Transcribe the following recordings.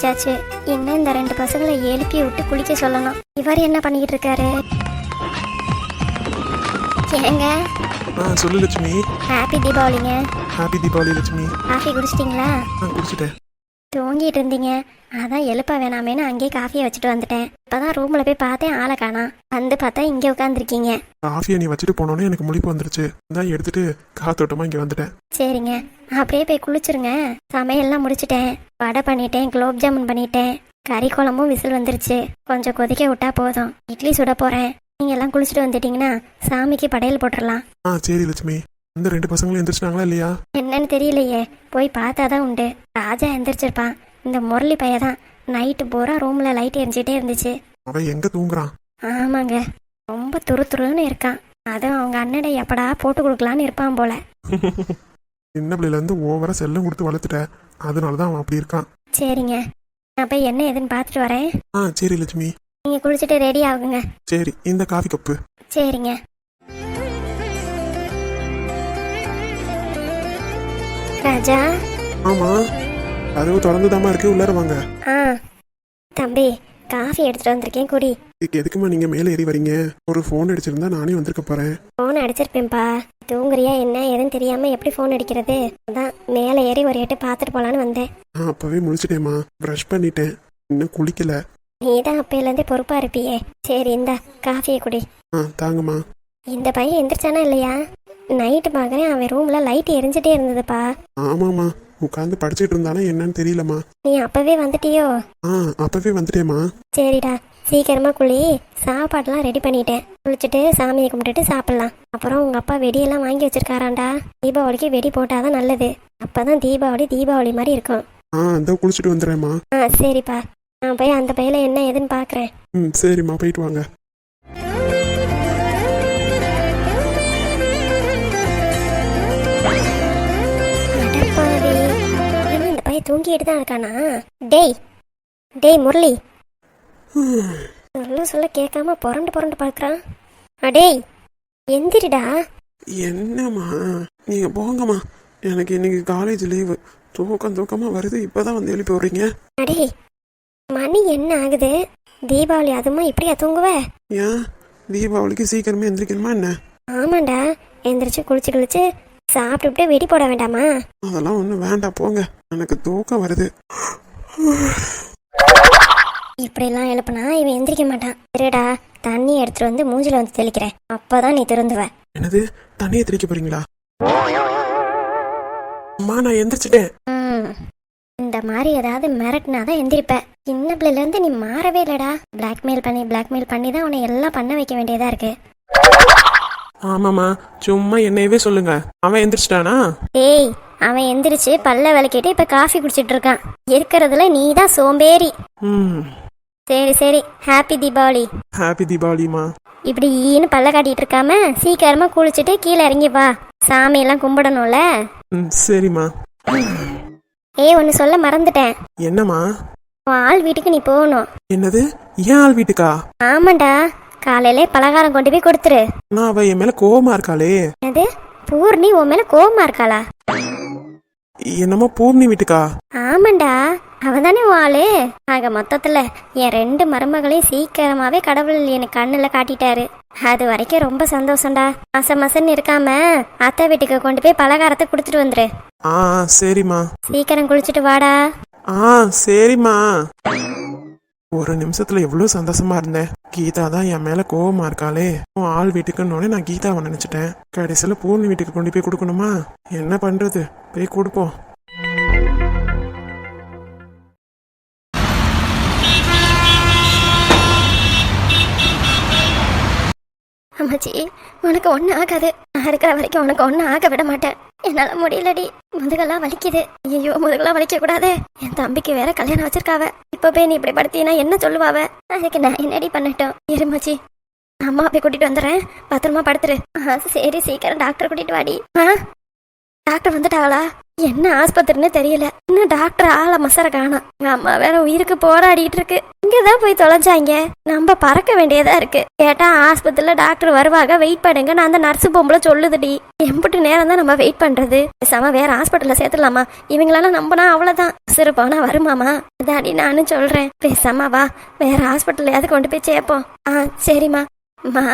செஞ்சாச்சு இன்னும் இந்த ரெண்டு பசங்களை எழுப்பி விட்டு குளிக்க சொல்லணும். இவர் என்ன பண்ணிக்கிட்டு இருக்காரு? ஏங்க ஆ சொல்லு லட்சுமி. ஹாப்பி தீபாவளிங்க. ஹாப்பி தீபாவளி லட்சுமி. காஃபி குடிச்சிட்டிங்களா? குடிச்சிட்டேன். தூங்கிட்டு இருந்தீங்க அதான் எழுப்ப வேணாமேன்னு அங்கேயே காஃபியை வச்சுட்டு வந்துட்டேன். இப்பதான் ரூம்ல போய் பார்த்தேன் ஆளை காணோம். வந்து பார்த்தா இங்கே உட்காந்துருக்கீங்க காஃபியை நீ வச்சுட்டு போனோன்னே எனக்கு முழிப்பு வந்துருச்சு. தான் எடுத்துட்டு காத்தோட்டமா இங்க வந்துட்டேன். சரிங்க. அப்படியே போய் குளிச்சிருங்க. சமையல்லாம் முடிச்சிட்டேன். வடை பண்ணிட்டேன் குலோப் ஜாமுன் பண்ணிட்டேன். கறி குழம்பும் விசில் வந்துருச்சு. கொஞ்சம் கொதிக்க விட்டா போதும். இட்லி சுட போறேன். நீங்க எல்லாம் குளிச்சுட்டு வந்துட்டீங்கன்னா சாமிக்கு படையல் போட்டுடலாம் ஆ சரி லட்சுமி. இந்த ரெண்டு பசங்களும் எந்திரிச்சிட்டாங்களா இல்லையா? என்னன்னு தெரியலையே. போய் பார்த்தாதான் உண்டு. ராஜா எந்திரிச்சிருப்பான். இந்த முரளி பையன் நைட்டு பூரா ரூம்ல லைட் எரிஞ்சிட்டே இருந்துச்சு. அவன் எங்க தூங்குறான்? ஆமாங்க. ரொம்ப துரு துருன்னு இருக்கான். அதுவும் அவங்க அண்ணனை எப்படா போட்டு கொடுக்கலான்னு இருப்பான் போல. சின்ன பிள்ளையில இருந்து ஓவரா செல்லம் கொடுத்து வளர்த்துட்ட. அதனால தான் அவன் அப்படி இருக்கான். சரிங்க. நான் போய் என்ன ஏதுன்னு பார்த்துட்டு வரேன். ஆ சரி லட்சுமி. நீங்க குளிச்சுட்டு ரெடி ஆகுங்க. சரி இந்த காஃபி கப்பு சரிங்க. ராஜா? ஆமா. கதவு திறந்துதாம்மா இருக்கு. உள்ளார வாங்க. ஆ. தம்பி காஃபி எடுத்துட்டு வந்திருக்கேன். குடி. இதுக்கு எதுக்குமா நீங்க மேலே ஏறி வரீங்க? ஒரு ஃபோன் அடிச்சிருந்தா நானே வந்திருக்க போறேன். ஃபோன் அடிச்சிருப்பேன்ப்பா. தூங்குறியா என்ன ஏதுன்னு தெரியாம எப்படி ஃபோன் அடிக்கிறது? அதான் மேலே ஏறி ஒரு எட்டு பார்த்துட்டு போலான்னு வந்தேன். நான் அப்பவே முழிச்சிட்டேம்மா. ப்ரஷ் பண்ணிட்டேன். இன்னும் குளிக்கல. நீ தான் அப்பையிலேருந்தே பொறுப்பா இருப்பியே. சரி இந்தா காஃபியை குடி. ஆ தாங்கம்மா. இந்த பையன் எந்திரிச்சானா இல்லையா? நைட்டு பார்க்குறேன் அவன் ரூம்ல லைட் எரிஞ்சிட்டே இருந்ததுப்பா. ஆமாம்மா உட்காந்து படிச்சிட்டு இருந்தானா என்னன்னு தெரியலம்மா. நீ அப்பவே வந்துட்டியோ? ஆ அப்பவே வந்துட்டேம்மா. சரிடா சீக்கிரமா குளி சாப்பாடுலாம் ரெடி பண்ணிட்டேன். குளிச்சுட்டு சாமியை கும்பிட்டுட்டு சாப்பிடலாம். அப்புறம் உங்க அப்பா வெடியெல்லாம் வாங்கி வச்சிருக்காராண்டா. தீபாவளிக்கு வெடி போட்டாதான் நல்லது. அப்பதான் தீபாவளி தீபாவளி மாதிரி இருக்கும். ஆ இந்த குளிச்சுட்டு வந்துடுறேம்மா. ஆ சரிப்பா. நான் போய் அந்த பையில என்ன ஏதுன்னு பார்க்குறேன் ம் சரிம்மா போயிட்டு வாங்க. தூங்கிட்டு தான் இருக்கானா? டேய் டேய் முரளி. சொல்ல சொல்ல கேட்காம புரண்டு புரண்டு பார்க்கறான் அடேய் எந்திரிடா. என்னம்மா நீங்க போங்கம்மா. எனக்கு இன்னைக்கு காலேஜ் லீவு தூக்கம் தூக்கமா வருது. இப்பதான் வந்து எழுப்பி விடுறீங்க. அடேய் மணி என்ன ஆகுது? தீபாவளி அதுமா இப்படியா தூங்குவ? ஏன்? தீபாவளிக்கு சீக்கிரமே எந்திரிக்கணுமா என்ன? ஆமாண்டா எந்திரிச்சு குளிச்சு குளிச்சு சாப்பிட்டுட்டு வெடி போட வேண்டாமா? அதெல்லாம் ஒன்றும் வேண்டாம் போங்க. எனக்கு தூக்கம் வருது. இப்படிலாம் எழுப்புனா இவன் எந்திரிக்க மாட்டான். இருடா தண்ணி எடுத்துட்டு வந்து மூஞ்சில வந்து தெளிக்கிறேன். அப்பதான் நீ திருந்துவ. என்னது? தண்ணியை தெளிக்க போறீங்களா? அம்மா நான் எந்திரிச்சிட்டேன். இந்த மாதிரி ஏதாவது மிரட்டினாதான் எந்திரிப்ப. சின்ன பிள்ளைல இருந்து நீ மாறவே இல்லடா. பிளாக்மெயில் பண்ணி பிளாக்மெயில் பண்ணி தான் உன்னை எல்லாம் பண்ண வைக்க வேண்டியதா இருக்கு. ஆமாம்மா சும்மா என்னையவே சொல்லுங்க. அவன் எந்திரிச்சிட்டானா? ஏய் அவன் எந்திரிச்சு பல்ல விளக்கிட்டு இப்ப காஃபி குடிச்சிட்டு இருக்கான். இருக்கிறதுல நீ தான் சோம்பேறி. ம். சரி சரி. ஹாப்பி தீபாவளி ஹாப்பி தீபாவளிமா இப்படி ஈன்னு பல்ல காட்டிட்டு இருக்காம சீக்கிரமா குளிச்சுட்டு கீழே இறங்கி வா. சாமி எல்லாம் கும்பிடணும்ல? ம் சரிம்மா. ஏய் ஒன்னு சொல்ல மறந்துட்டேன். என்னம்மா? உன் ஆள் வீட்டுக்கு நீ போகணும். என்னது? ஏன் ஆள் வீட்டுக்கா? ஆமாண்டா. காலையிலே பலகாரம் கொண்டு போய் கொடுத்துரு. நான் அவ என் மேல கோவமா இருக்காளே. என்னது? பூர்ணி உன் மேல கோவமா இருக்காளா? என்னமோ பூர்ணி வீட்டுக்கா? ஆமாண்டா அவன் தானே ஆளு. ஆக மொத்தத்துல என் ரெண்டு மருமகளையும் சீக்கிரமாவே கடவுள் எனக்கு கண்ணுல காட்டிட்டாரு. அது வரைக்கும் ரொம்ப சந்தோஷம்டா. மச மசன்னு இருக்காம அத்தை வீட்டுக்கு கொண்டு போய் பலகாரத்தை கொடுத்துட்டு வந்துரு. ஆ சரிம்மா. சீக்கிரம் குளிச்சுட்டு வாடா. ஆ சரிம்மா. ஒரு நிமிஷத்துல எவ்வளவு சந்தோஷமா இருந்தேன். கீதா தான் என் மேல கோவமா இருக்காளே. உன் ஆள் வீட்டுக்குன்னு நான் கீதாவை நினைச்சிட்டேன். கடைசியில பூர்ணி வீட்டுக்கு கொண்டு போய் கொடுக்கணுமா? என்ன பண்றது? போய் கொடுப்போம். அம்மாச்சி உனக்கு ஒன்றும் ஆகாது. நான் இருக்கிற வரைக்கும் உனக்கு ஒன்றும் ஆக விட மாட்டேன். என்னால் முடியலடி. முதுகெல்லாம் வலிக்குது. ஐயோ முதுகெல்லாம் வலிக்க கூடாது. என் தம்பிக்கு வேற கல்யாணம் வச்சிருக்காவ. இப்போ போய் நீ இப்படி படுத்தினா என்ன சொல்லுவாவ? அதுக்கு நான் என்னடி பண்ணட்டும்? இருமாச்சி அம்மா போய் கூட்டிட்டு வந்துடுறேன். பத்திரமா படுத்துரு. சரி சீக்கிரம் டாக்டர் கூட்டிட்டு வாடி. ஆ? டாக்டர் வந்துட்டாங்களா என்ன ஆஸ்பத்திரின்னு தெரியல. இன்னும் டாக்டர் ஆள மசர காணும் எங்க அம்மா வேற உயிருக்கு போராடிட்டு இருக்கு. இங்கதான் போய் தொலைஞ்சாங்க. நம்ம பறக்க வேண்டியதா இருக்கு. கேட்டா ஆஸ்பத்திரியில டாக்டர் வருவாங்க வெயிட் பண்ணுங்க. நான் அந்த நர்ஸ் பொம்பளை சொல்லுதுடி. எம்பிட்டு நேரம் தான் நம்ம வெயிட் பண்றது. பேசாம வேற ஹாஸ்பிட்டல்ல சேர்த்துலாமா இவங்களால நம்பினா அவ்வளவுதான். சிறுப்பானா வருமாமா? அதாடி நானும் சொல்றேன். பேசாமா வா. வேற ஹாஸ்பிட்டல்லையாவது கொண்டு போய் சேர்ப்போம். ஆ சரிம்மா. மா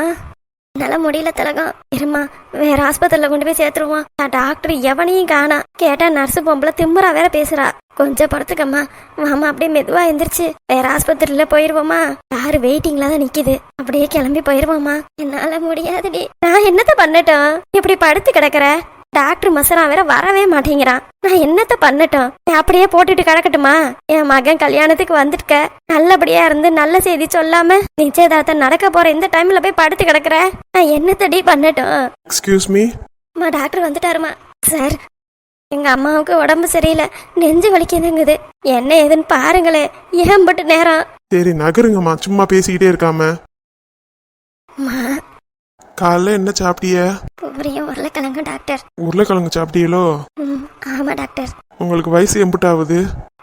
என்னால முடியல திலகம். இருமா வேற ஆஸ்பத்திரியில கொண்டு போய் சேர்த்துருவோம். நான் டாக்டர் எவனையும் காணா. கேட்டா நர்ஸு பொம்பளை திமுறா வேற பேசுறா. கொஞ்சம் படுத்துக்கம்மா. மாமா அப்படியே மெதுவா எந்திரிச்சு. வேற ஆஸ்பத்திரியில போயிருவோமா யாரு வெயிட்டிங்ல தான் நிக்குது. அப்படியே கிளம்பி போயிருவோமா என்னால முடியாதுடி. நான் என்னத்த பண்ணட்டும்? இப்படி படுத்து கிடக்குற? டாக்டர் மசரா வேற வரவே மாட்டேங்கிறான். நான் என்னத்த பண்ணட்டும்? நான் அப்படியே போட்டுட்டு கிடக்கட்டுமா? என் மகன் கல்யாணத்துக்கு வந்துருக்க. நல்லபடியா இருந்து நல்ல செய்தி சொல்லாம நிச்சயதார்த்தம் நடக்க போற இந்த டைம்ல போய் படுத்து கிடக்குற. நான் என்னத்தடி பண்ணட்டும்? எக்ஸ்கியூஸ் மீ அம்மா டாக்டர் வந்துட்டாருமா. சார் எங்க அம்மாவுக்கு உடம்பு சரியில்லை. நெஞ்சு வலிக்குதுங்குது. என்ன ஏதுன்னு பாருங்களே. ஏன் பட்டு நேரம். சரி நகருங்கம்மா. சும்மா பேசிக்கிட்டே இருக்காம. அம்மா காலைல என்ன சாப்பிட்டிய? பூரியும் உருளைக்கிழங்கு டாக்டர். உருளைக்கிழங்கு சாப்பிட்டீங்களோ ஆமா டாக்டர். உங்களுக்கு வயசு எம்புட்டாவது?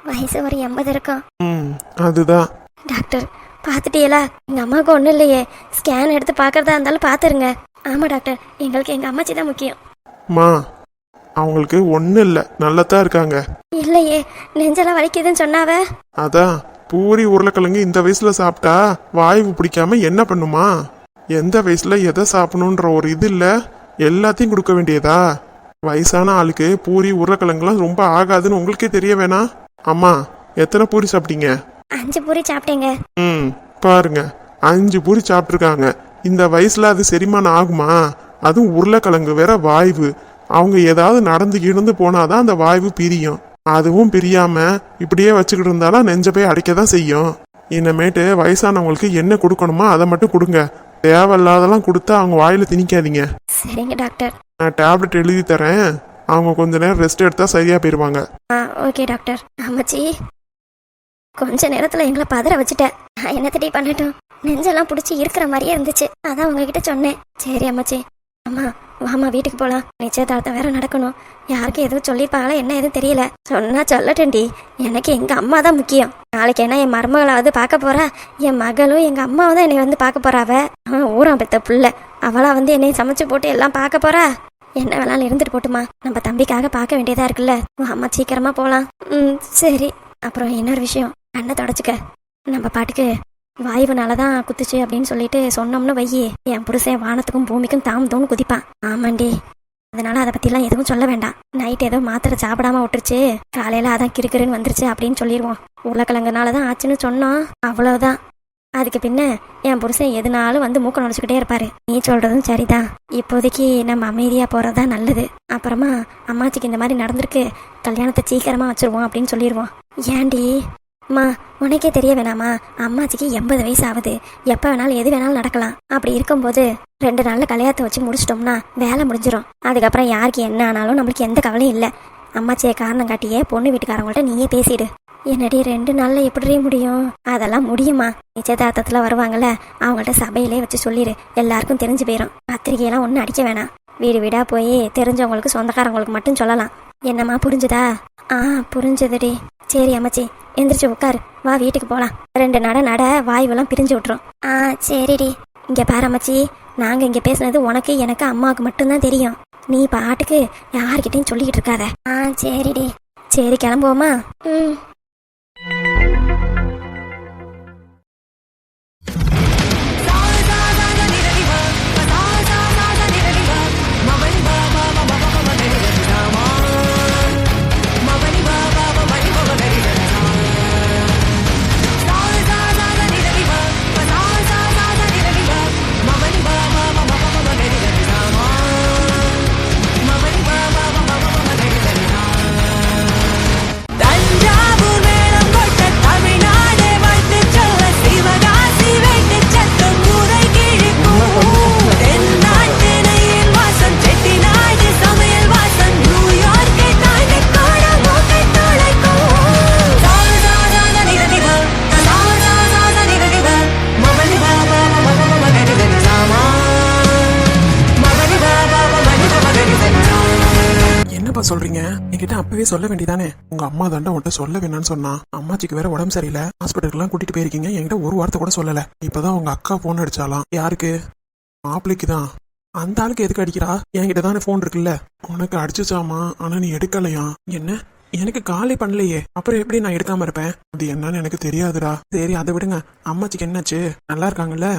வயசு ஒரு எண்பது இருக்கும். ம் அதுதான் டாக்டர் பார்த்துட்டீங்களா எங்க அம்மாவுக்கு ஒன்றும் இல்லையே. ஸ்கேன் எடுத்து பார்க்கறதா இருந்தாலும் பார்த்துருங்க ஆமா டாக்டர் எங்களுக்கு எங்க அம்மாச்சி தான் முக்கியம். மா அவங்களுக்கு ஒன்றும் இல்லை. நல்லதான் இருக்காங்க. இல்லையே நெஞ்செல்லாம் வலிக்குதுன்னு சொன்னாவ? அதான் பூரி உருளைக்கிழங்கு இந்த வயசுல சாப்பிட்டா வாய்வு பிடிக்காம என்ன பண்ணுமா? எந்த வயசுல எதை சாப்பிடணுன்ற ஒரு இது இல்ல. எல்லாத்தையும் கொடுக்க வேண்டியதா? வயசான ஆளுக்கு பூரி உருளைக்கிழங்குலாம் ரொம்ப ஆகாதுன்னு உங்களுக்கே தெரிய வேணாம் அம்மா எத்தனை பூரி சாப்பிட்டீங்க? அஞ்சு பூரி சாப்பிட்டேங்க. ம் பாருங்க. அஞ்சு பூரி சாப்பிட்ருக்காங்க இந்த வயசுல அது செரிமானம் ஆகுமா? அதுவும் உருளைக்கிழங்கு வேற வாய்வு. அவங்க ஏதாவது நடந்து கிடந்து போனாதான் அந்த வாய்வு பிரியும். அதுவும் பிரியாம இப்படியே வச்சுக்கிட்டு இருந்தாலும் நெஞ்ச போய் அடைக்க தான் செய்யும். இனிமேட்டு வயசானவங்களுக்கு என்ன கொடுக்கணுமோ அதை மட்டும் கொடுங்க. தேவையில்லாதெல்லாம் கொடுத்தா அவங்க வாயில திணிக்காதீங்க. சரிங்க டாக்டர். நான் டேப்லெட் எழுதி தரேன். அவங்க கொஞ்ச நேரம் ரெஸ்ட் எடுத்தா சரியா போயிருவாங்க. ஆ ஓகே டாக்டர். அம்மாச்சி கொஞ்ச நேரத்துல எங்களை பதற வச்சுட்டேன். நான் என்ன தடி பண்ணட்டும். நெஞ்செல்லாம் பிடிச்சி இருக்கிற மாதிரியே இருந்துச்சு. அதான் உங்ககிட்ட சொன்னேன். சரி அம்மாச்சி. அம்மா வாமா வீட்டுக்கு போலாம். நிச்சயதார்த்தம் வேற நடக்கணும். யாருக்கு எதுவும் சொல்லியிருப்பாங்களா என்ன எதுவும் தெரியல. சொன்னா சொல்லட்டேன்டி எனக்கு எங்க அம்மா தான் முக்கியம். நாளைக்கு என்ன என் மருமகளாவது பார்க்க போறா? என் மகளும் எங்க அம்மாவும் தான் என்னை வந்து பார்க்க போறாவ அவன் ஊரம் பெத்த புள்ள. அவளா வந்து என்னை சமைச்சு போட்டு எல்லாம் பார்க்க போறா? என்ன வேணாலும் இருந்துட்டு போட்டுமா. நம்ம தம்பிக்காக பார்க்க வேண்டியதா இருக்குல்ல. உன் அம்மா சீக்கிரமா போலாம். ம் சரி. அப்புறம் இன்னொரு விஷயம். கண்ணை தொடச்சுக்க. நம்ம பாட்டுக்கு வாயுவனால தான் குத்துச்சு அப்படின்னு சொல்லிட்டு சொன்னோம்னு வையே. என் புருஷன் வானத்துக்கும் பூமிக்கும் தாம் தோன்னு குதிப்பான். ஆமாண்டி. அதனால அதை பத்திலாம் எதுவும் சொல்ல வேண்டாம். நைட் ஏதோ மாத்திரை சாப்பிடாம விட்டுருச்சு. காலையில அதான் கிறுக்கிறுன்னு வந்துருச்சு அப்படின்னு சொல்லிடுவோம் உருளைக்கிழங்குனால தான் ஆச்சுன்னு சொன்னோம். அவ்வளோதான் அதுக்கு பின்ன என் புருஷன் எதுனாலும் வந்து மூக்க நுழைச்சிக்கிட்டே இருப்பாரு. நீ சொல்றதும் சரிதான். இப்போதைக்கு நம்ம அமைதியா போறதுதான் நல்லது. அப்புறமா அம்மாச்சிக்கு இந்த மாதிரி நடந்திருக்கு. கல்யாணத்தை சீக்கிரமா வச்சிருவோம் அப்படின்னு சொல்லிடுவோம் ஏண்டி அம்மா உனக்கே தெரிய வேணாமா? அம்மாச்சிக்கு எண்பது வயசு ஆகுது எப்போ வேணாலும் எது வேணாலும் நடக்கலாம். அப்படி இருக்கும்போது ரெண்டு நாளில் கல்யாணத்தை வச்சு முடிச்சிட்டோம்னா வேலை முடிஞ்சிடும் அதுக்கப்புறம் யாருக்கு என்ன ஆனாலும் நம்மளுக்கு எந்த கவலையும் இல்லை. அம்மாச்சியை காரணம் காட்டியே பொண்ணு வீட்டுக்காரங்கள்ட்ட நீயே பேசிடு. என்னடி ரெண்டு நாளில் எப்படி முடியும்? அதெல்லாம் முடியுமா? நிச்சயதார்த்தத்தில் வருவாங்கல்ல அவங்கள்ட்ட சபையிலே வச்சு சொல்லிடு. எல்லாருக்கும் தெரிஞ்சு போயிடும் பத்திரிகையெல்லாம் ஒன்றும் அடிக்க வேணாம். வீடு வீடாக போய் தெரிஞ்சவங்களுக்கு சொந்தக்காரங்களுக்கு மட்டும் சொல்லலாம். என்னம்மா புரிஞ்சுதா? ஆ புரிஞ்சுதுடி. சரி அம்மாச்சி எந்திரிச்சு உட்காரு. வா வீட்டுக்கு போகலாம் ரெண்டு நட நட வாயுவெல்லாம் பிரிஞ்சு விட்ரும் ஆ சரிடி. இங்கே பாரு அம்மாச்சி. நாங்கள் இங்கே பேசுனது உனக்கு எனக்கு அம்மாவுக்கு மட்டும்தான் தெரியும். நீ பாட்டுக்கு யார்கிட்டையும் சொல்லிக்கிட்டு இருக்காத. ஆ சரிடி. சரி கிளம்புவோமா? ம். என்னப்பா சொல்றீங்க? என்கிட்ட அப்பவே சொல்ல வேண்டியதானே? உங்க அம்மா தாண்டா உன்ட்ட சொல்ல வேணாம்னு சொன்னா அம்மாச்சிக்கு வேற உடம்பு சரியில்லை ஹாஸ்பிட்டலுக்குலாம் கூட்டிட்டு போயிருக்கீங்க என்கிட்ட ஒரு வார்த்தை கூட சொல்லல. இப்பதான் உங்க அக்கா போன் அடிச்சாலாம் யாருக்கு? மாப்பிள்ளைக்கு தான் அந்த ஆளுக்கு எதுக்கு அடிக்கிறா? என்கிட்ட தானே போன் இருக்குல்ல. உனக்கு அடிச்சுச்சாமா? ஆனா நீ எடுக்கலையா? என்ன? எனக்கு காலே பண்ணலையே. அப்புறம் எப்படி நான் எடுக்காம இருப்பேன்? அது என்னன்னு எனக்கு தெரியாதுடா. சரி அதை விடுங்க. அம்மாச்சிக்கு என்னாச்சு? நல்லா இருக்காங்கல்ல?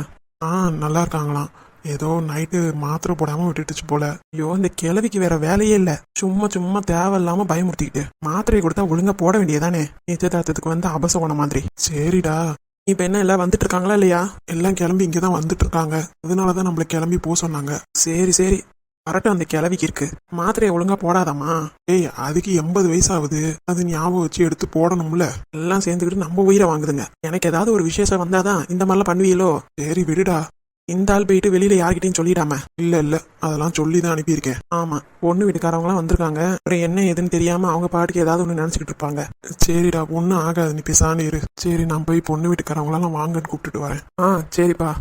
ஆ நல்லா இருக்காங்களாம். ஏதோ நைட்டு மாத்திரை போடாம விட்டுட்டுச்சு போல. ஐயோ இந்த கிழவிக்கு வேற வேலையே இல்ல. சும்மா சும்மா தேவையில்லாம பயமுறுத்திக்கிட்டு. மாத்திரையை கொடுத்தா ஒழுங்கா போட வேண்டியதானே? நிச்சயதார்த்தத்துக்கு வந்து அபசகுணம் மாதிரி. சரிடா. இப்ப என்ன எல்லாம் வந்துட்டு இருக்காங்களா இல்லையா? எல்லாம் கிளம்பி இங்கதான் வந்துட்டு இருக்காங்க அதனாலதான் நம்மள கிளம்பி போக சொன்னாங்க. சரி சரி. வரட்டும் அந்த கிளவிக்கு இருக்கு. மாத்திரையை ஒழுங்கா போடாதாமா ஏய் அதுக்கு எண்பது வயசு ஆகுது அது ஞாபகம் வச்சு எடுத்து போடணும்ல. எல்லாம் சேர்ந்துக்கிட்டு நம்ம உயிரை வாங்குதுங்க. எனக்கு ஏதாவது ஒரு விசேஷம் வந்தாதான் இந்த மாதிரிலாம் பண்ணுவீங்களோ? சரி விடுடா. இந்த ஆள் போயிட்டு வெளியில யார்கிட்டயும் சொல்லிடாம? இல்ல இல்ல. அதெல்லாம் சொல்லி தான் அனுப்பியிருக்கேன். ஆமா. பொண்ணு வீட்டுக்காரவங்களாம் வந்திருக்காங்க. அப்புறம் என்ன ஏதுன்னு தெரியாம அவங்க பாட்டுக்கு ஏதாவது ஒண்ணு நினைச்சுக்கிட்டு இருப்பாங்க. சரிடா ஒன்னும் ஆகாது. நீ பேசானு இரு. சரி நான் போய் பொண்ணு வீட்டுக்காரவங்களாம் வாங்கன்னு கூப்பிட்டுட்டு வரேன். ஆ சரிப்பா.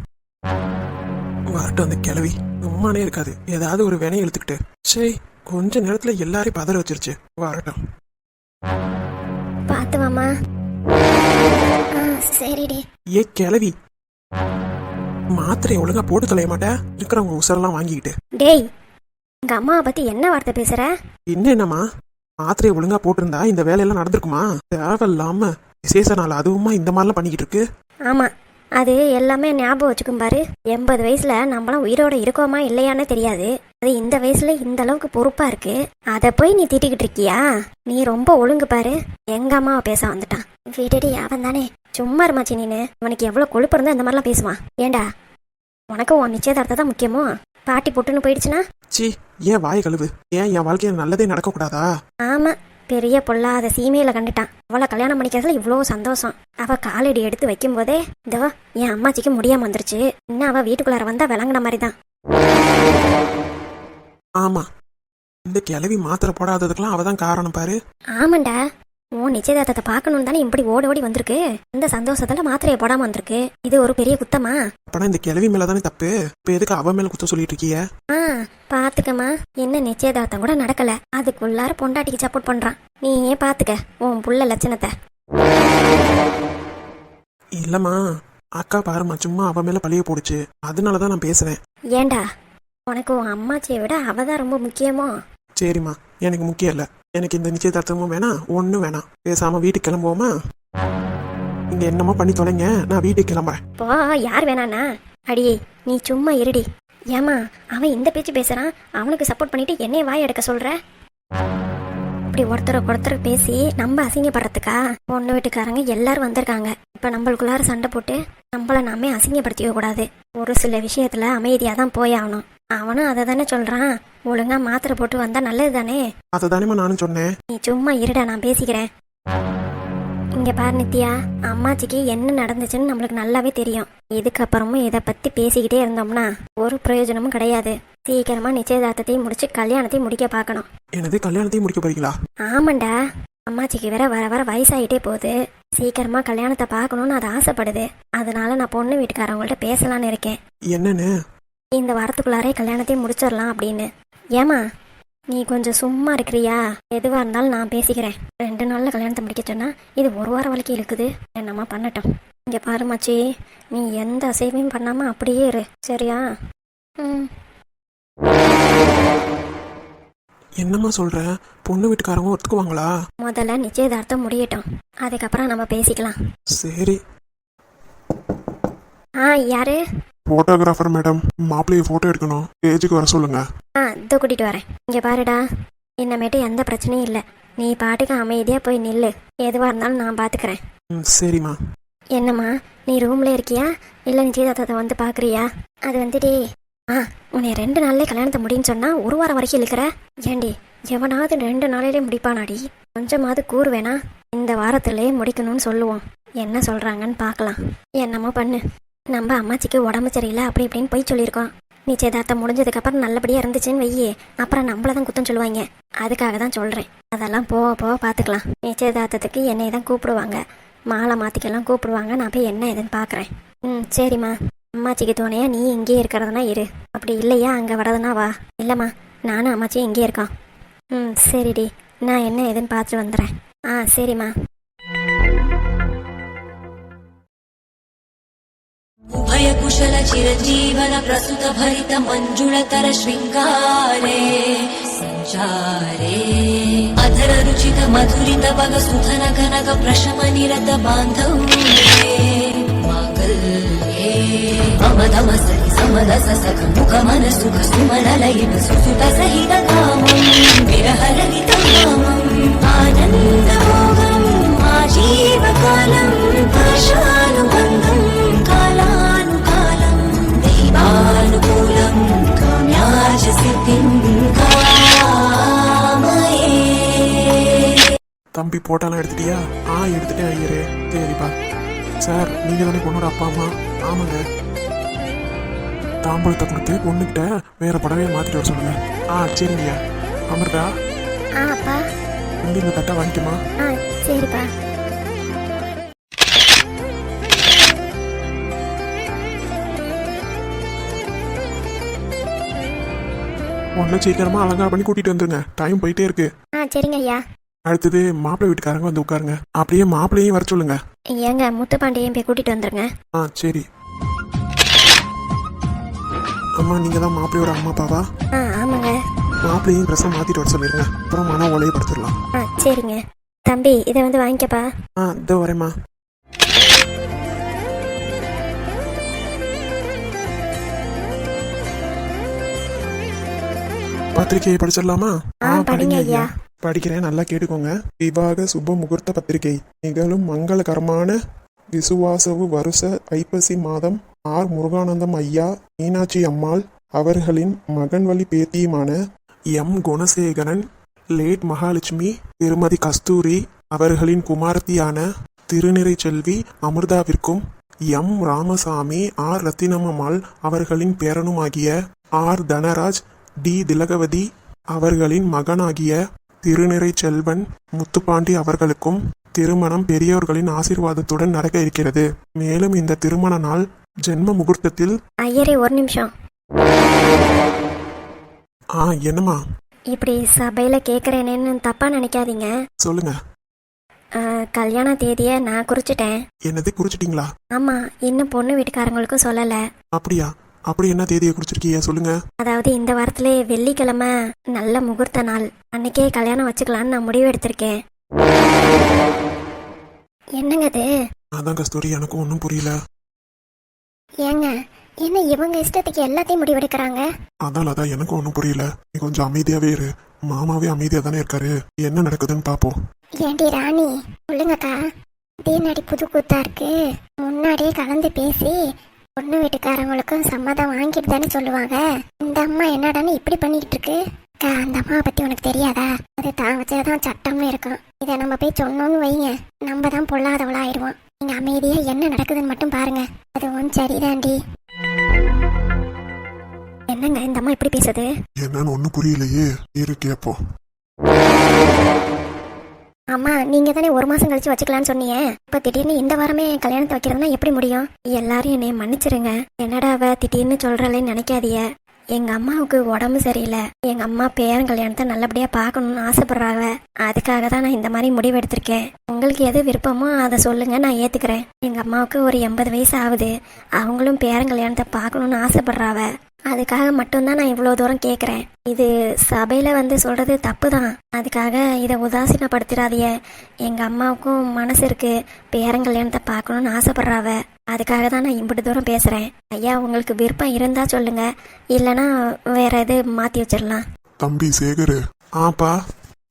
வரட்டும் அந்த கிளவி சும்மானே இருக்காது. ஏதாவது ஒரு வினை இழுத்துக்கிட்டு. சரி கொஞ்ச நேரத்துல எல்லாரையும் பதற வச்சிருச்சு. வரட்டும். பார்த்து ஆ சரிடி. ஏ கிளவி மாத்திரை ஒழுங்கா போட்டு தொலைய மாட்டேன் இருக்கிறவங்க உசரெல்லாம் வாங்கிக்கிட்டு. டேய் எங்க அம்மாவை பத்தி என்ன வார்த்தை பேசுற? என்ன என்னம்மா? மாத்திரையை ஒழுங்கா போட்டிருந்தா இந்த வேலையெல்லாம் நடந்திருக்குமா? தேவையில்லாம விசேஷ நாள் அதுவுமா இந்த மாதிரிலாம் பண்ணிக்கிட்டு இருக்கு. ஆமா அது எல்லாமே ஞாபகம் வச்சுக்கும் பாரு. எண்பது வயசுல நம்மளாம் உயிரோட இருக்கோமா இல்லையான்னு தெரியாது. அது இந்த வயசுல இந்த அளவுக்கு பொறுப்பா இருக்கு. அதை போய் நீ திட்டிக்கிட்டு இருக்கியா? நீ ரொம்ப ஒழுங்கு பாரு. எங்க அம்மாவை பேச வந்துட்டான். விடுடி அவன் தானே சும்மா இருமாச்சி நீனு. உனக்கு எவ்வளவு கொழுப்பு இருந்தா இந்த மாதிரிலாம் பேசுவான் ஏண்டா? உனக்கு உன் நிச்சயதார்த்தம் தான் முக்கியமோ? பாட்டி பொட்டுன்னு போயிடுச்சுன்னா? சி ஏன் வாய் கழுவு? ஏன் என் வாழ்க்கையில நல்லதே நடக்கக்கூடாதா? ஆமா பெரிய பொல்லாத சீமையில கண்டுட்டான். அவளை கல்யாணம் பண்ணிக்கிறதுல இவ்வளோ சந்தோஷம். அவ காலடி எடுத்து வைக்கும் போதே இதோ என் அம்மாச்சிக்கு முடியாம வந்துருச்சு. இன்னும் அவ வீட்டுக்குள்ளார வந்தா விளங்குன மாதிரி தான் ஆமா. இந்த கிளவி மாத்திரை போடாததுக்கெல்லாம் அவதான் காரணம் பாரு. ஆமாண்டா. உன் நிச்சயதார்த்தத்தை பார்க்கணும் தானே இப்படி ஓடி ஓடி வந்திருக்கு? இந்த சந்தோஷத்துல மாத்திரையை போடாம வந்திருக்கு. இது ஒரு பெரிய குத்தமா? அப்பனா இந்த கிளவி மேல தானே தப்பு? இப்ப எதுக்கு அவ மேல குத்த சொல்லிட்டு இருக்கிய? ஆ பாத்துக்கம்மா. என்ன நிச்சயதார்த்தம் கூட நடக்கல. அதுக்குள்ளார பொண்டாட்டிக்கு சப்போர்ட் பண்றான். நீயே பாத்துக்க உன் புள்ள லட்சணத்தை. இல்லம்மா. அக்கா பாரும்மா சும்மா அவ மேல பழிய போடுச்சு. அதனாலதான் நான் பேசுறேன். ஏண்டா? உனக்கு உன் அம்மாச்சியை விட அவ தான் ரொம்ப முக்கியமோ? சரிம்மா. எனக்கு முக்கியம் இல்ல. எனக்கு இந்த நிச்சயதார்த்தமும் வேணாம் ஒன்றும் வேணாம். பேசாமல் வீட்டுக்கு கிளம்புவோமா? நீங்கள் என்னமோ பண்ணி தொலைங்க நான் வீட்டுக்கு கிளம்புறேன். போ யார் வேணாண்ணா அடியே நீ சும்மா இருடி. ஏமா அவன் இந்த பேச்சு பேசுகிறான் அவனுக்கு சப்போர்ட் பண்ணிட்டு என்னைய வாய் எடுக்க சொல்கிற இப்படி ஒருத்தருக்கு ஒருத்தர் பேசி நம்ம அசிங்கப்படுறதுக்கா? பொண்ணு வீட்டுக்காரங்க எல்லாரும் வந்திருக்காங்க. இப்போ நம்மளுக்குள்ளார சண்டை போட்டு நம்மள நாமே அசிங்கப்படுத்திக்க கூடாது ஒரு சில விஷயத்தில் அமைதியாக தான் போய் ஆகணும். அவனும் அதை தானே சொல்றான். ஒழுங்கா மாத்திரை போட்டு வந்தா நல்லது தானே அதை நானும் சொன்னேன். நீ சும்மா இருடா நான் பேசிக்கிறேன். இங்க பாரு நித்யா அம்மாச்சிக்கு என்ன நடந்துச்சுன்னு நம்மளுக்கு நல்லாவே தெரியும். இதுக்கப்புறமும் இதை பத்தி பேசிக்கிட்டே இருந்தோம்னா ஒரு பிரயோஜனமும் கிடையாது. சீக்கிரமா நிச்சயதார்த்தத்தையும் முடிச்சு கல்யாணத்தையும் முடிக்க பார்க்கணும். எனது கல்யாணத்தையும் முடிக்க போறீங்களா? ஆமாண்டா. அம்மாச்சிக்கு வேற வர வர வயசாயிட்டே போகுது. சீக்கிரமா கல்யாணத்தை பார்க்கணும்னு அது ஆசைப்படுது. அதனால நான் பொண்ணு வீட்டுக்காரவங்கள்ட்ட பேசலான்னு இருக்கேன். என்னன்னு? இந்த வாரத்துக்குள்ளாரே கல்யாணத்தையும் முடிச்சிடலாம் அப்படின்னு. ஏமா நீ கொஞ்சம் சும்மா இருக்கிறியா? எதுவா இருந்தாலும் நான் பேசிக்கிறேன். ரெண்டு நாள்ல கல்யாணத்தை முடிக்க சொன்னா இது ஒரு வாரம் வரைக்கும் இழுக்குது. என்னம்மா பண்ணட்டும். இங்க பாரு மச்சி நீ எந்த அசைவையும் பண்ணாம அப்படியே இரு. சரியா? ம். என்னம்மா சொல்ற? பொண்ணு வீட்டுக்காரங்க ஒத்துக்குவாங்களா? முதல்ல நிச்சயதார்த்தம் முடியட்டும். அதுக்கப்புறம் நம்ம பேசிக்கலாம். சரி. ஆ யாரு? போட்டோகிராஃபர் மேடம் மாப்பிள்ளைய போட்டோ எடுக்கணும். பேஜுக்கு வர சொல்லுங்க. ஆ இதோ கூட்டிட்டு வரேன். இங்க பாருடா. இன்னமேட்டு எந்த பிரச்சனையும் இல்லை. நீ பாட்டுக்கு அமைதியா போய் நில்லு. எதுவா இருந்தாலும் நான் பாத்துக்கிறேன். ம், சரிம்மா. என்னம்மா நீ ரூம்ல இருக்கியா? இல்ல நிச்சயதார்த்தத்தை வந்து பாக்குறியா? அது வந்துடி ஆ உன்னை ரெண்டு நாள்லயே கல்யாணத்தை முடியும்னு சொன்னா ஒரு வாரம் வரைக்கும் இழுக்கிற? ஏண்டி எவனாவது ரெண்டு நாளிலே முடிப்பானாடி? கொஞ்சமாவது கூறு வேணா. இந்த வாரத்திலே முடிக்கணும்னு சொல்லுவோம். என்ன சொல்றாங்கன்னு பார்க்கலாம் என்னமோ பண்ணு. நம்ம அம்மாச்சிக்கு உடம்பு சரியில்லை அப்படி இப்படின்னு போய் சொல்லியிருக்கோம். நிச்சயதார்த்தம் முடிஞ்சதுக்கு அப்புறம் நல்லபடியா இருந்துச்சுன்னு வையே அப்புறம் நம்மள தான் குத்தம் சொல்லுவாங்க. அதுக்காக தான் சொல்றேன். அதெல்லாம் போக போக பார்த்துக்கலாம் நிச்சயதார்த்தத்துக்கு என்னை தான் கூப்பிடுவாங்க. மாலை மாத்திக்கெல்லாம் கூப்பிடுவாங்க. நான் போய் என்ன ஏதுன்னு பார்க்குறேன் ம் சரிம்மா. அம்மாச்சிக்கு தோணையா நீ இங்கே இருக்கிறதுனா இரு. அப்படி இல்லையா அங்கே வரதுனா வா. இல்லைம்மா நானும் அம்மாச்சியும் இங்கே இருக்கோம். ம் சரிடி. நான் என்ன ஏதுன்னு பார்த்துட்டு வந்துடுறேன். ஆ சரிம்மா. चिरजीवन प्रसुत भरित मञ्जुळतर शृङ्गारे सञ्चारे अधर रुचित मधुरित भग सुधन कनक प्रशम निरत बान्धव्ये माङ्गल्ये मम दम सहि समदस सख मुख मन सुख सुमन लयित सुसुत सहित कामम् विरहरहित कामम् आनन्दभोगम् आजीवकालम् आशानुबन्धम् தம்பி போட்டாலாம் எடுத்துட்டியா? ஆ எடுத்துட்டேன் ஐயரே. சரிப்பா சார் நீங்க தானே பொண்ணோட அப்பா அம்மா ஆமாங்க. தாம்பழத்தை கொடுத்து பொண்ணுகிட்ட வேற புடவையை மாத்திட்டு வர சொல்லுங்க. ஆ சரிங்கய்யா. அமிர்தா? ஆ அப்பா. வந்து இந்த தட்டை வாங்கிக்குமா ஆ சரிப்பா. ஒன்னும் சீக்கிரமா அலங்காரம் பண்ணி கூட்டிட்டு வந்துருங்க. டைம் போயிட்டே இருக்கு. ஆ சரிங்க ஐயா அடுத்தது மாப்பிள்ளை வீட்டுக்காரங்க வந்து உட்காருங்க. அப்படியே மாப்பிள்ளையும் வர சொல்லுங்க. ஏங்க முத்துப்பாண்டியையும் போய் கூட்டிகிட்டு வந்துருங்க. ஆ சரி. அம்மா நீங்க தான் மாப்பிள்ளையோட அம்மா அப்பாவா ஆ ஆமாங்க. மாப்பிள்ளையும் ட்ரெஸ்ஸை மாத்திட்டு வர சொல்லிருங்க. அப்புறம் மன உலையை படுத்துடலாம். ஆ சரிங்க. தம்பி இதை வந்து வாங்கிக்கப்பா. ஆ இதோ வரேம்மா. பத்திரிகையை படிச்சிடலாமா? ஆ, படிங்க ஐயா. படிக்கிறேன் நல்லா கேட்டுக்கோங்க. விவாக சுப முகூர்த்த பத்திரிகை. நிகழும் மங்களகரமான விசுவாசவு வருஷ ஐப்பசி மாதம் ஆர். முருகானந்தம் ஐயா மீனாட்சி அம்மாள் அவர்களின் மகன் வழி பேத்தியுமான எம். குணசேகரன் லேட் மகாலட்சுமி திருமதி கஸ்தூரி அவர்களின் குமாரத்தியான திருநிறை செல்வி அமிர்தாவிற்கும் எம். ராமசாமி ஆர். ரத்தினம்மாள் அவர்களின் பேரனுமாகிய ஆர். தனராஜ் டி. திலகவதி அவர்களின் மகனாகிய திருநிறை செல்வன் முத்துப்பாண்டி அவர்களுக்கும் திருமணம் பெரியோர்களின் ஆசீர்வாதத்துடன் நடக்க இருக்கிறது. மேலும் இந்த திருமண நாள் ஜென்ம முகூர்த்தத்தில் ஐயரே ஒரு நிமிஷம். ஆ என்னம்மா? இப்படி சபையில் கேட்குறேனேன்னு தப்பாக நினைக்காதீங்க. சொல்லுங்க. கல்யாண தேதியை நான் குறிச்சிட்டேன். என்னது குறிச்சிட்டீங்களா? ஆமாம் இன்னும் பொண்ணு வீட்டுக்காரங்களுக்கும் சொல்லலை. அப்படியா? அப்படி என்ன தேதியை குறிச்சிருக்கீங்க? சொல்லுங்க. அதாவது இந்த வாரத்திலே வெள்ளிக்கிழமை நல்ல முகூர்த்த நாள். அன்னைக்கே கல்யாணம் வச்சுக்கலான்னு நான் முடிவு எடுத்திருக்கேன். என்னங்க இது அதான் கஸ்தூரி எனக்கும் ஒன்றும் புரியல. ஏங்க என்ன இவங்க இஷ்டத்துக்கு எல்லாத்தையும் முடிவெடுக்கிறாங்க அதான் அதான் எனக்கும் ஒன்றும் புரியல. நீ கொஞ்சம் அமைதியாவே இரு. மாமாவே அமைதியா தானே இருக்காரு. என்ன நடக்குதுன்னு பாப்போம். ஏண்டி ராணி சொல்லுங்கக்கா. தீனடி புது கூத்தா இருக்கு. முன்னாடியே கலந்து பேசி பொண்ணு வீட்டுக்காரங்களுக்கும் சம்மதம் வாங்கிட்டு தானே சொல்லுவாங்க. இந்த அம்மா என்னடான்னு இப்படி பண்ணிக்கிட்டு இருக்கு? அந்த அம்மாவை பத்தி உனக்கு தெரியாதா? அது தான் வச்சதான் சட்டம்னு இருக்கும் இதை நம்ம போய் சொன்னோம்னு வைங்க. நம்ம தான் பொல்லாதவளா ஆயிடுவோம். நீங்க அமைதியா என்ன நடக்குதுன்னு மட்டும் பாருங்க. அதுவும் சரிதாண்டி. என்னங்க இந்த அம்மா இப்படி பேசுது? என்னன்னு ஒண்ணு புரியலையே. இரு கேப்போம். அம்மா நீங்க தானே ஒரு மாசம் கழிச்சு வச்சுக்கலாம்னு சொன்னீங்க. இப்ப திடீர்னு இந்த வாரமே கல்யாணத்தை வைக்கிறதுனா எப்படி முடியும்? எல்லாரும் என்னைய மன்னிச்சிருங்க. என்னடா அவ திடீர்னு சொல்றாளேன்னு நினைக்காதீய எங்க அம்மாவுக்கு உடம்பு சரியில்லை. எங்க அம்மா பேரன் கல்யாணத்தை நல்லபடியா பார்க்கணும்னு ஆசைப்படுறாங்க. அதுக்காக தான் நான் இந்த மாதிரி முடிவு எடுத்திருக்கேன். உங்களுக்கு எது விருப்பமோ அதை சொல்லுங்க நான் ஏத்துக்கிறேன். எங்க அம்மாவுக்கு ஒரு எண்பது வயசு ஆகுது. அவங்களும் பேரன் கல்யாணத்தை பார்க்கணும்னு ஆசைப்படுறாவ அதுக்காக மட்டும்தான் நான் இவ்வளோ தூரம் கேட்குறேன் இது சபையில் வந்து சொல்கிறது தப்பு தான் அதுக்காக இதை உதாசீனப்படுத்திடாதிய எங்கள் அம்மாவுக்கும் மனசு இருக்குது பேரங்கல்யாணத்தை கல்யாணத்தை ஆசைப்பட்றாவ. அதுக்காக தான் நான் இம்பிட்டு தூரம் பேசுகிறேன் ஐயா உங்களுக்கு விருப்பம் இருந்தால் சொல்லுங்கள் இல்லைன்னா வேற எது மாற்றி வச்சிடலாம். தம்பி சேகர். ஆப்பா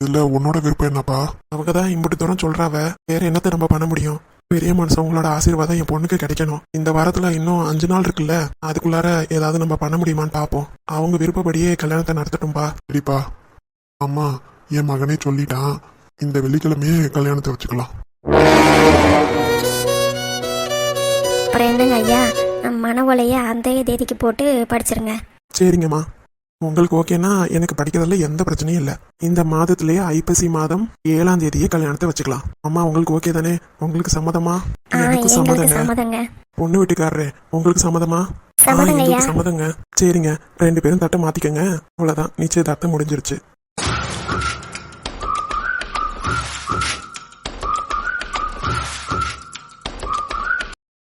இதுல உன்னோட விருப்பம் என்னப்பா? அவங்க தான் இம்பிட்டு தூரம் சொல்றாவ. வேற என்னத்த நம்ம பண்ண முடியும்? பெரிய மனுஷவங்களோட ஆசீர்வாதம் என் பொண்ணுக்கு கிடைக்கணும். இந்த வாரத்துல இன்னும் அஞ்சு நாள் இருக்குல்ல? அதுக்குள்ளார ஏதாவது நம்ம பண்ண முடியுமான்னு பார்ப்போம் அவங்க விருப்பப்படியே கல்யாணத்தை நடத்தட்டும்பா. சரிப்பா. அம்மா என் மகனே சொல்லிட்டான். இந்த வெள்ளிக்கிழமையே கல்யாணத்தை வச்சுக்கலாம். அப்புறம் என்னங்க ஐயா? மன உலைய அந்த தேதிக்கு போட்டு படிச்சிருங்க. சரிங்கம்மா. உங்களுக்கு ஓகேனா எனக்கு படிக்கிறதுல எந்த பிரச்சனையும் இல்லை. இந்த மாதத்திலேயே ஐப்பசி மாதம் ஏழாம் தேதியே கல்யாணத்தை வச்சுக்கலாம். அம்மா உங்களுக்கு ஓகே தானே? உங்களுக்கு சம்மதமா? எனக்கு சம்மதங்க. பொண்ணு வீட்டுக்காரரே உங்களுக்கு சம்மதமா? சம்மதங்க. சரிங்க ரெண்டு பேரும் தட்டை மாத்திக்கங்க. அவ்வளவுதான். நிச்சயதார்த்தம் முடிஞ்சிருச்சு.